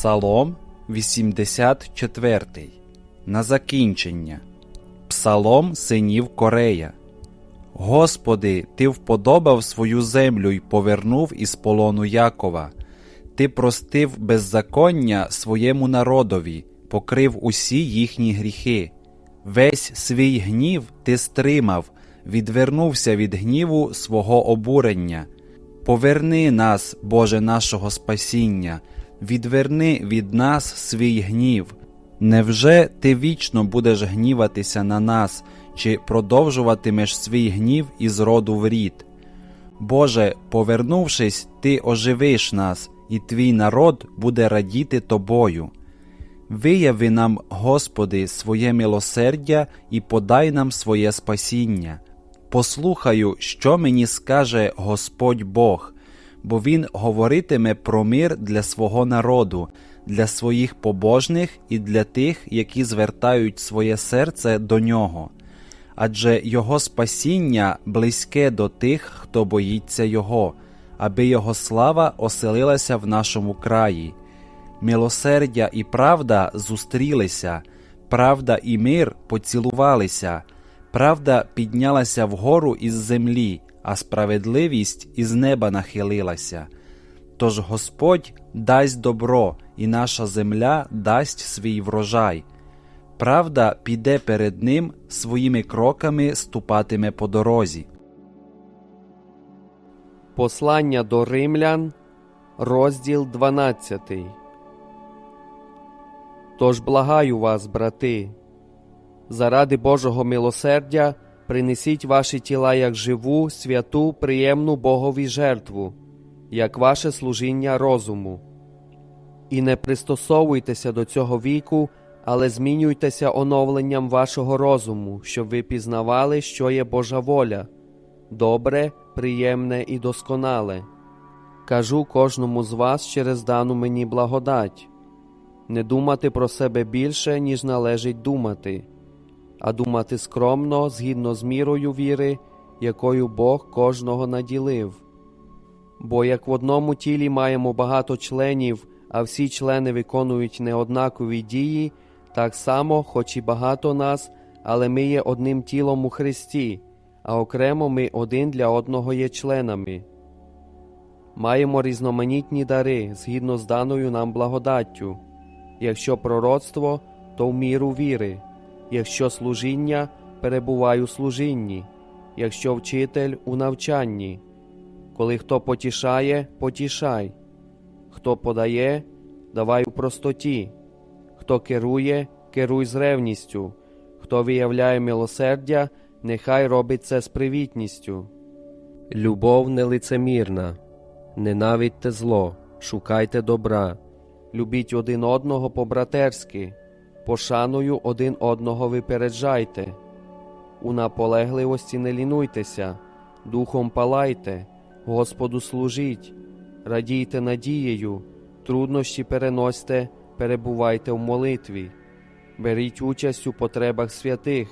Псалом 84. На закінчення. Псалом синів Корея. Господи, Ти вподобав свою землю й повернув із полону Якова. Ти простив беззаконня своєму народові, покрив усі їхні гріхи. Весь свій гнів ти стримав, відвернувся від гніву свого обурення. Поверни нас, Боже нашого спасіння, відверни від нас свій гнів. Невже ти вічно будеш гніватися на нас, чи продовжуватимеш свій гнів із роду в рід? Боже, повернувшись, ти оживиш нас, і твій народ буде радіти тобою. Вияви нам, Господи, своє милосердя і подай нам своє спасіння. Послухаю, що мені скаже Господь Бог, бо Він говоритиме про мир для свого народу, для своїх побожних і для тих, які звертають своє серце до нього. Адже Його спасіння близьке до тих, хто боїться Його, аби Його слава оселилася в нашому краї. Милосердя і правда зустрілися, правда і мир поцілувалися, правда піднялася вгору із землі, а справедливість із неба нахилилася. Тож Господь дасть добро, і наша земля дасть свій врожай. Правда піде перед ним, своїми кроками ступатиме по дорозі. Послання до римлян, розділ 12. Тож благаю вас, брати, заради Божого милосердя принесіть ваші тіла як живу, святу, приємну Богові жертву, як ваше служіння розуму. І не пристосовуйтеся до цього віку, але змінюйтеся оновленням вашого розуму, щоб ви пізнавали, що є Божа воля, добре, приємне і досконале. Кажу кожному з вас через дану мені благодать не думати про себе більше, ніж належить думати, а думати скромно згідно з мірою віри, якою Бог кожного наділив. Бо як в одному тілі маємо багато членів, а всі члени виконують неоднакові дії, так само, хоч і багато нас, але ми є одним тілом у Христі, а окремо ми один для одного є членами. Маємо різноманітні дари згідно з даною нам благодаттю. Якщо пророцтво, то в міру віри, якщо служіння, перебувай у служінні, якщо вчитель у навчанні. Коли хто потішає, потішай, хто подає, давай у простоті, хто керує, керуй з ревністю, хто виявляє милосердя, нехай робить це з привітністю. Любов нелицемірна, ненавидьте зло, шукайте добра, любіть один одного по-братерськи, пошаною один одного випереджайте. У наполегливості не лінуйтеся, духом палайте, Господу служіть, радійте надією, труднощі переносьте, перебувайте в молитві, беріть участь у потребах святих,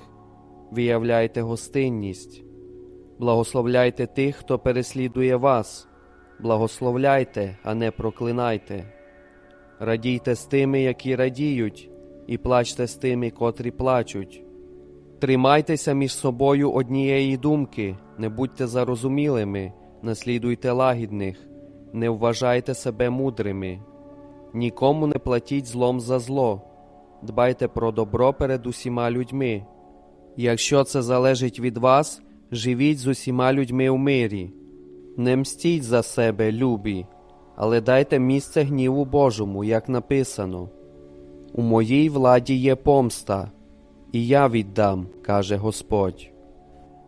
виявляйте гостинність, благословляйте тих, хто переслідує вас, благословляйте, а не проклинайте. Радійте з тими, які радіють, і плачте з тими, котрі плачуть. Тримайтеся між собою однієї думки, не будьте зарозумілими, наслідуйте лагідних, не вважайте себе мудрими, нікому не платіть злом за зло, дбайте про добро перед усіма людьми. Якщо це залежить від вас, живіть з усіма людьми в мирі. Не мстіть за себе, любі, але дайте місце гніву Божому, як написано. У моїй владі є помста, і я віддам, каже Господь.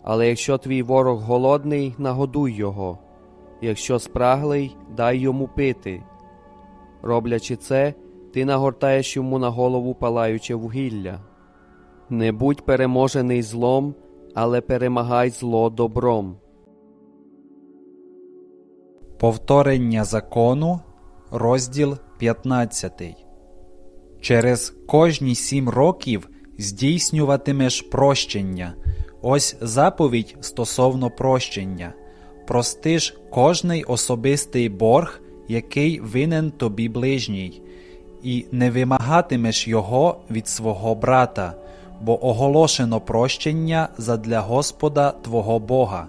Але якщо твій ворог голодний, нагодуй його, якщо спраглий, дай йому пити. Роблячи це, ти нагортаєш йому на голову палаюче вугілля. Не будь переможений злом, але перемагай зло добром. Повторення закону, розділ 15. Через кожні сім років здійснюватимеш прощення. Ось заповідь стосовно прощення. Прости ж кожний особистий борг, який винен тобі ближній, і не вимагатимеш його від свого брата, бо оголошено прощення задля Господа твого Бога.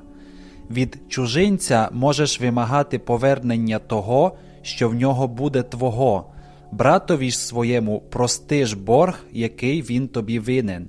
Від чужинця можеш вимагати повернення того, що в нього буде твого, братові ж своєму прости ж борг, який він тобі винен.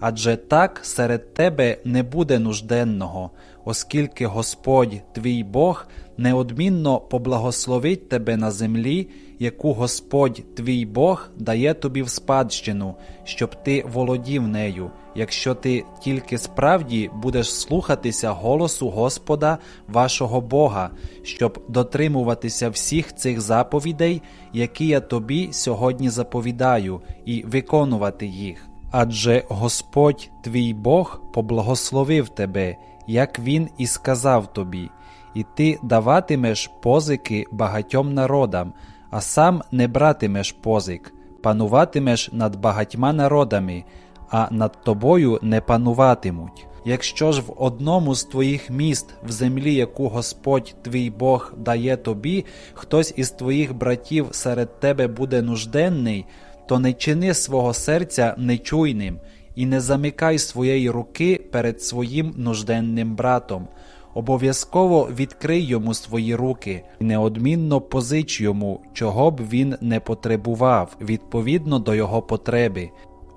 Адже так серед тебе не буде нужденного, оскільки Господь твій Бог неодмінно поблагословить тебе на землі, яку Господь твій Бог дає тобі в спадщину, щоб ти володів нею, якщо ти тільки справді будеш слухатися голосу Господа вашого Бога, щоб дотримуватися всіх цих заповідей, які я тобі сьогодні заповідаю, і виконувати їх. Адже Господь твій Бог поблагословив тебе, як Він і сказав тобі, і ти даватимеш позики багатьом народам, а сам не братимеш позик, пануватимеш над багатьма народами, а над тобою не пануватимуть. Якщо ж в одному з твоїх міст, в землі, яку Господь твій Бог дає тобі, хтось із твоїх братів серед тебе буде нужденний, то не чини свого серця нечуйним і не замикай своєї руки перед своїм нужденним братом. Обов'язково відкрий йому свої руки і неодмінно позич йому, чого б він не потребував, відповідно до його потреби.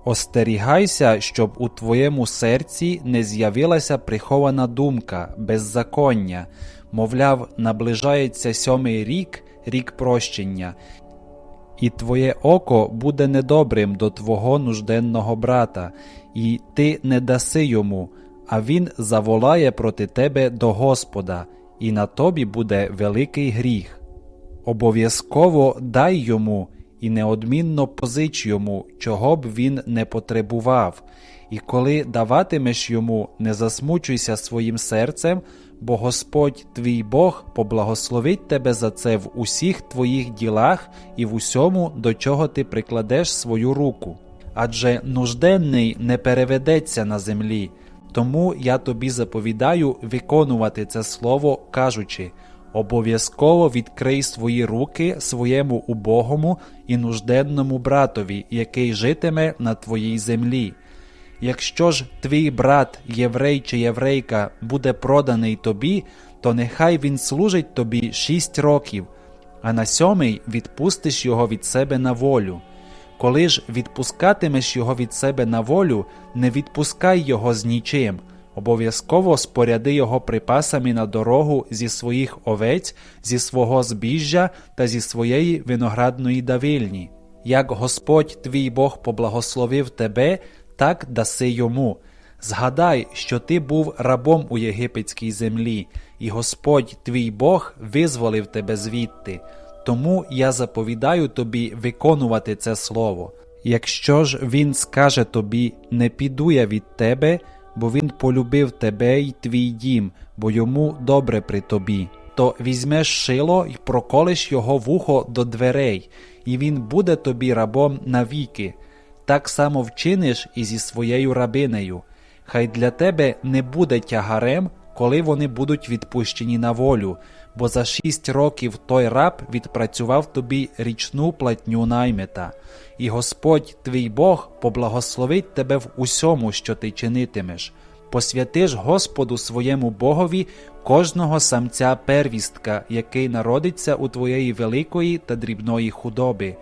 Остерігайся, щоб у твоєму серці не з'явилася прихована думка, беззаконня, мовляв, наближається сьомий рік, рік прощення, і твоє око буде недобрим до твого нужденного брата, і ти не даси йому, а він заволає проти тебе до Господа, і на тобі буде великий гріх. Обов'язково дай йому і неодмінно позич йому, чого б він не потребував, і коли даватимеш йому, не засмучуйся своїм серцем, бо Господь твій Бог поблагословить тебе за це в усіх твоїх ділах і в усьому, до чого ти прикладеш свою руку. Адже нужденний не переведеться на землі, тому я тобі заповідаю виконувати це слово, кажучи обов'язково відкрий свої руки своєму убогому і нужденному братові, який житиме на твоїй землі. Якщо ж твій брат, єврей чи єврейка, буде проданий тобі, то нехай він служить тобі шість років, а на сьомий відпустиш його від себе на волю. Коли ж відпускатимеш його від себе на волю, не відпускай його з нічим, обов'язково споряди його припасами на дорогу зі своїх овець, зі свого збіжжя та зі своєї виноградної давильні. Як Господь твій Бог поблагословив тебе, так даси йому. Згадай, що ти був рабом у єгипетській землі, і Господь твій Бог визволив тебе звідти. Тому я заповідаю тобі виконувати це слово. Якщо ж він скаже тобі, не піду я від тебе, бо він полюбив тебе й твій дім, бо йому добре при тобі, то візьмеш шило й проколиш його вухо до дверей, і він буде тобі рабом навіки. Так само вчиниш і зі своєю рабинею. Хай для тебе не буде тягарем, коли вони будуть відпущені на волю, бо за шість років той раб відпрацював тобі річну платню наймета, і Господь твій Бог поблагословить тебе в усьому, що ти чинитимеш. Посвятиш Господу своєму Богові кожного самця первістка, який народиться у твоєї великої та дрібної худоби.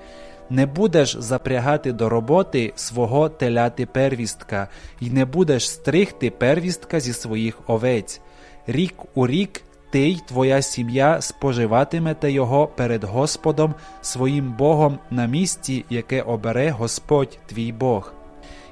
Не будеш запрягати до роботи свого теляти первістка, і не будеш стригти первістка зі своїх овець. Рік у рік ти й твоя сім'я споживатимете його перед Господом своїм Богом на місці, яке обере Господь твій Бог.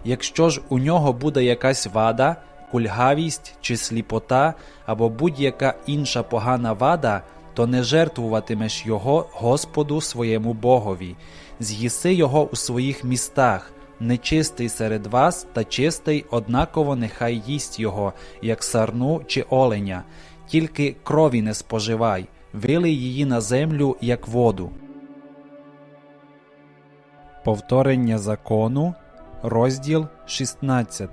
Якщо ж у нього буде якась вада, кульгавість чи сліпота або будь-яка інша погана вада, то не жертвуватимеш його Господу своєму Богові, з'їси його у своїх містах, нечистий серед вас та чистий однаково нехай їсть його, як сарну чи оленя, тільки крові не споживай, вилий її на землю, як воду. Повторення закону, розділ 16.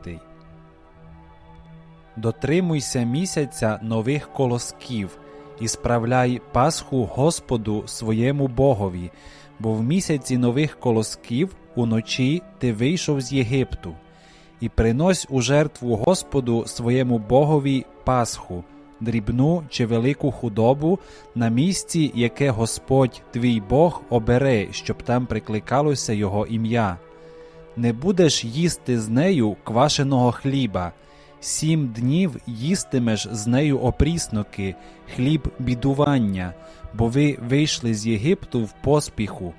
Дотримуйся місяця нових колосків і справляй Пасху Господу своєму Богові, бо в місяці нових колосків уночі ти вийшов з Єгипту, і принось у жертву Господу своєму Богові Пасху, дрібну чи велику худобу на місці, яке Господь твій Бог обере, щоб там прикликалося Його ім'я. Не будеш їсти з нею квашеного хліба, сім днів їстимеш з нею опрісноки, хліб бідування, бо ви вийшли з Єгипту в поспіху,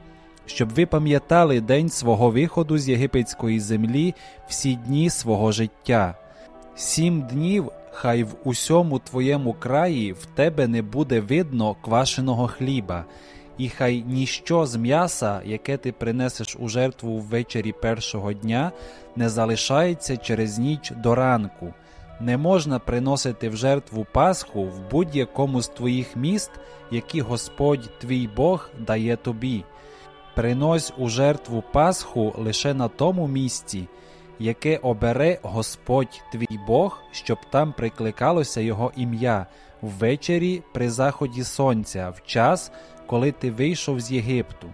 щоб ви пам'ятали день свого виходу з єгипетської землі всі дні свого життя. Сім днів хай в усьому твоєму краї в тебе не буде видно квашеного хліба, і хай ніщо з м'яса, яке ти принесеш у жертву ввечері першого дня, не залишається через ніч до ранку. Не можна приносити в жертву Пасху в будь-якому з твоїх міст, які Господь твій Бог дає тобі. Принось у жертву Пасху лише на тому місці, яке обере Господь твій Бог, щоб там прикликалося Його ім'я ввечері при заході сонця, в час, коли ти вийшов з Єгипту.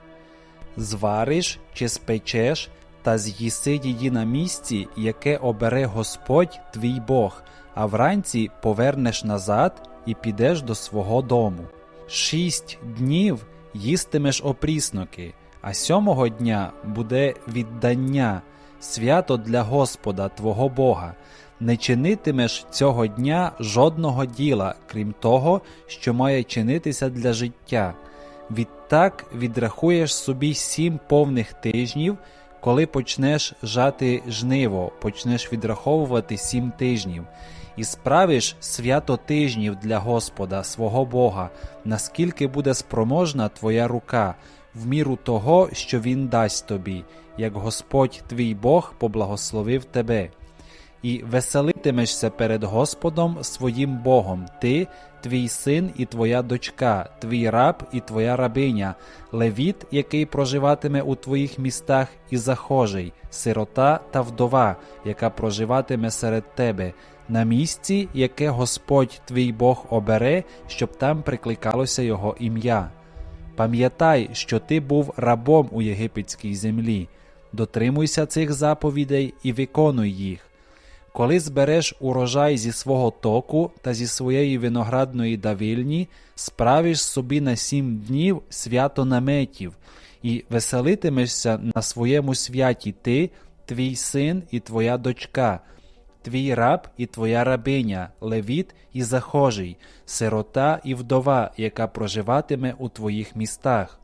Звариш чи спечеш та з'їси її на місці, яке обере Господь твій Бог, а вранці повернеш назад і підеш до свого дому. Шість днів їстимеш опрісноки, а сьомого дня буде віддання, свято для Господа твого Бога. Не чинитимеш цього дня жодного діла, крім того, що має чинитися для життя. Відтак відрахуєш собі сім повних тижнів, коли почнеш жати жниво, почнеш відраховувати сім тижнів, і справиш свято тижнів для Господа, свого Бога, наскільки буде спроможна твоя рука, в міру того, що Він дасть тобі, як Господь твій Бог поблагословив тебе. І веселитимешся перед Господом своїм Богом, ти, твій син і твоя дочка, твій раб і твоя рабиня, левіт, який проживатиме у твоїх містах, і захожий, сирота та вдова, яка проживатиме серед тебе, на місці, яке Господь твій Бог обере, щоб там прикликалося Його ім'я. Пам'ятай, що ти був рабом у єгипетській землі. Дотримуйся цих заповідей і виконуй їх. Коли збереш урожай зі свого току та зі своєї виноградної давильні, справиш собі на сім днів свято наметів, і веселитимешся на своєму святі ти, твій син і твоя дочка, твій раб і твоя рабиня, левіт і захожий, сирота і вдова, яка проживатиме у твоїх містах.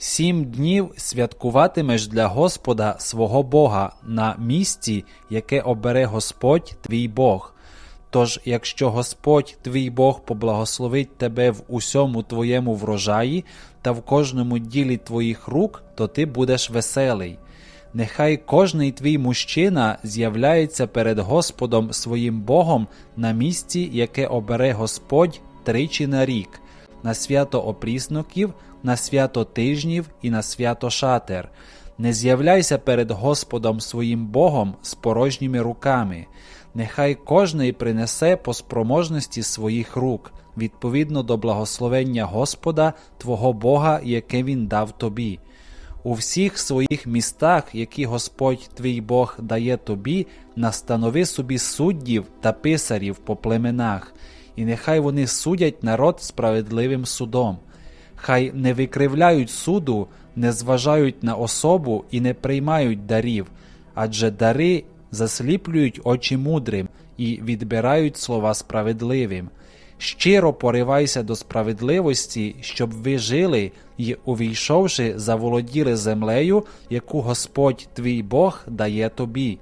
Сім днів святкуватимеш для Господа свого Бога на місці, яке обере Господь твій Бог. Тож, якщо Господь твій Бог поблагословить тебе в усьому твоєму врожаї та в кожному ділі твоїх рук, то ти будеш веселий. Нехай кожний твій мужчина з'являється перед Господом своїм Богом на місці, яке обере Господь тричі на рік, на свято опрісноків, на свято тижнів і на свято шатер. Не з'являйся перед Господом своїм Богом з порожніми руками. Нехай кожний принесе по спроможності своїх рук, відповідно до благословення Господа, Твого Бога, яке Він дав тобі. У всіх своїх містах, які Господь твій Бог дає тобі, настанови собі суддів та писарів по племенах, і нехай вони судять народ справедливим судом. Хай не викривляють суду, не зважають на особу і не приймають дарів, адже дари засліплюють очі мудрим і відбирають слова справедливим. Щиро поривайся до справедливості, щоб ви жили і, увійшовши, заволоділи землею, яку Господь твій Бог дає тобі.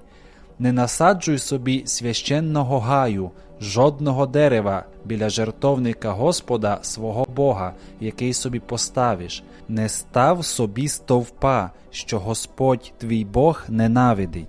Не насаджуй собі священного гаю, жодного дерева біля жертовника Господа свого Бога, який собі поставиш, не став собі стовпа, що Господь твій Бог ненавидить.